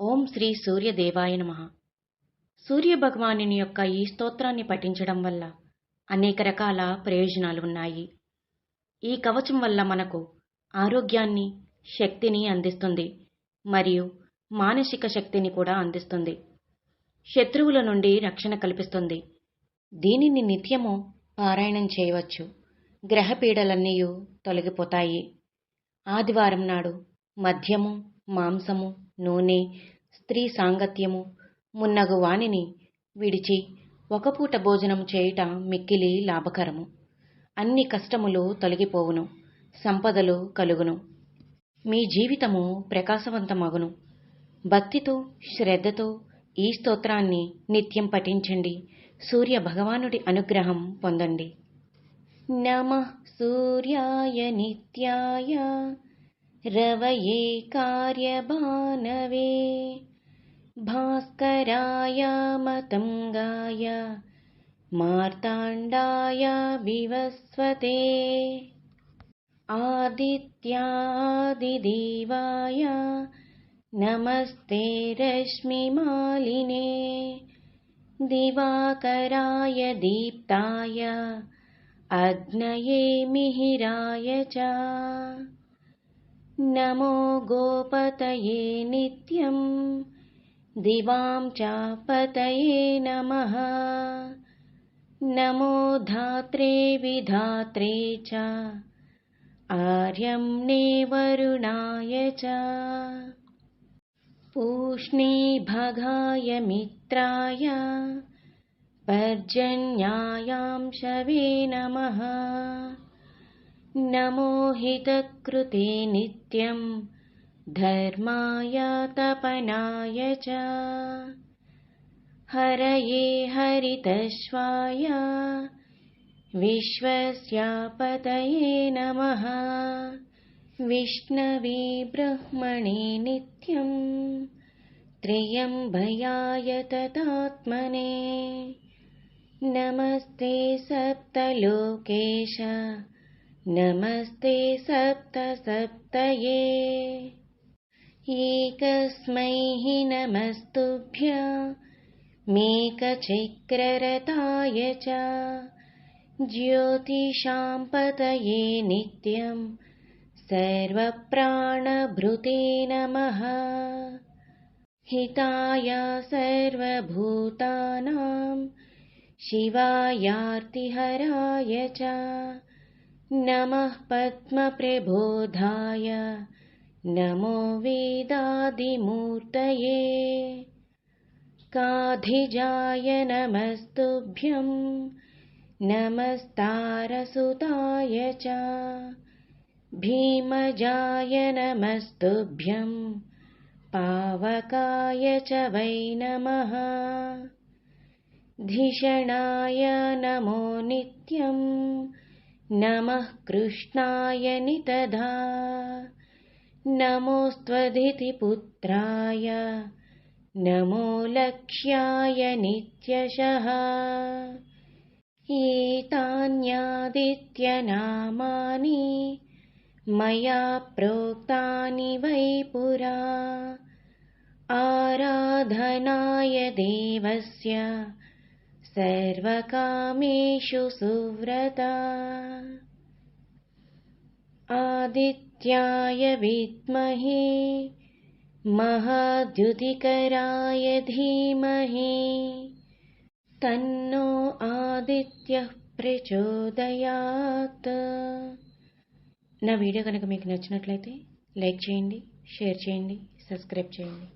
ఓం శ్రీ సూర్యదేవాయ నమ. సూర్యభగవానుని యొక్క ఈ స్తోత్రాన్ని పఠించడం వల్ల అనేక రకాల ప్రయోజనాలు ఉన్నాయి ఈ కవచం వల్ల మనకు ఆరోగ్యాన్ని శక్తిని అందిస్తుంది మరియు మానసిక శక్తిని కూడా అందిస్తుంది. శత్రువుల నుండి రక్షణ కల్పిస్తుంది. దీనిని నిత్యము పారాయణం చేయవచ్చు. గ్రహపీడలన్నీ తొలగిపోతాయి. ఆదివారం నాడు మద్యము మాంసము నూనె స్త్రీ సాంగత్యము మున్నగు వానిని విడిచి ఒక పూట భోజనం చేయుట మిక్కిలి లాభకరము. అన్ని కష్టములు తొలగిపోవును సంపదలు కలుగును. మీ జీవితము ప్రకాశవంతమగును. భక్తితో శ్రద్ధతో ఈ స్తోత్రాన్ని నిత్యం పఠించండి. సూర్య భగవానుడి అనుగ్రహం పొందండి. నమ సూర్యాయ నిత్యాయ रवये कार्यभानवे। भास्कराय मतङ्गाय मार्ताण्डाय विवस्वते। आदित्यादिदेवाय नमस्ते रश्मिमालिने। दिवाकराय दीप्ताय अग्नये मिहिराय च। नमो गोपतये नित्यं दिवां च पतये नमः। नमो धात्रे विधात्रे च। आर्यम्णे वरुणाय च। पूष्णे भगाय मित्राय। पर्जन्यायांशवे नमः नमो हितकृते नित्यं धर्माय तपनाय च। हरये हरितश्वाय विश्वस्यापतये नमः। विष्णवे ब्रह्मणे नित्यं त्र्यम्बयाय ततात्मने नमस्ते सप्तलोकेश नमस्ते सप्तसप्तये एकस्मै नमस्तुभ्य। मेकचक्ररताय च। ज्योतिषां पतये नित्यम् सर्वप्राणभृते नमः। हिताय सर्वभूतानां शिवायार्तिहराय च नमः पद्मप्रबोधाय। नमो वेदादिमूर्तये। काधिजाय नमस्तुभ्यं। नमस्तारसुताय च। भीमजाय नमस्तुभ्यं। पावकाय च वै नमः। धिषणाय नमो नित्यं नमः कृष्णाय नितधा नमोस्त्वदितिपुत्राय नमो लक्ष्याय नित्यशः। एतान्यादित्यनामानि मया प्रोक्तानि वै पुरा। आराधनाय देवस्य सर्वकामेषु सुव्रता आदित्याय विद्महे महाद्युतिकराय धीमहि तन्नो ఆదిత్యః ప్రచోదయాత్ నా వీడియో కనుక మీకు నచ్చినట్లయితే లైక్ చేయండి షేర్ చేయండి సబ్స్క్రైబ్ చేయండి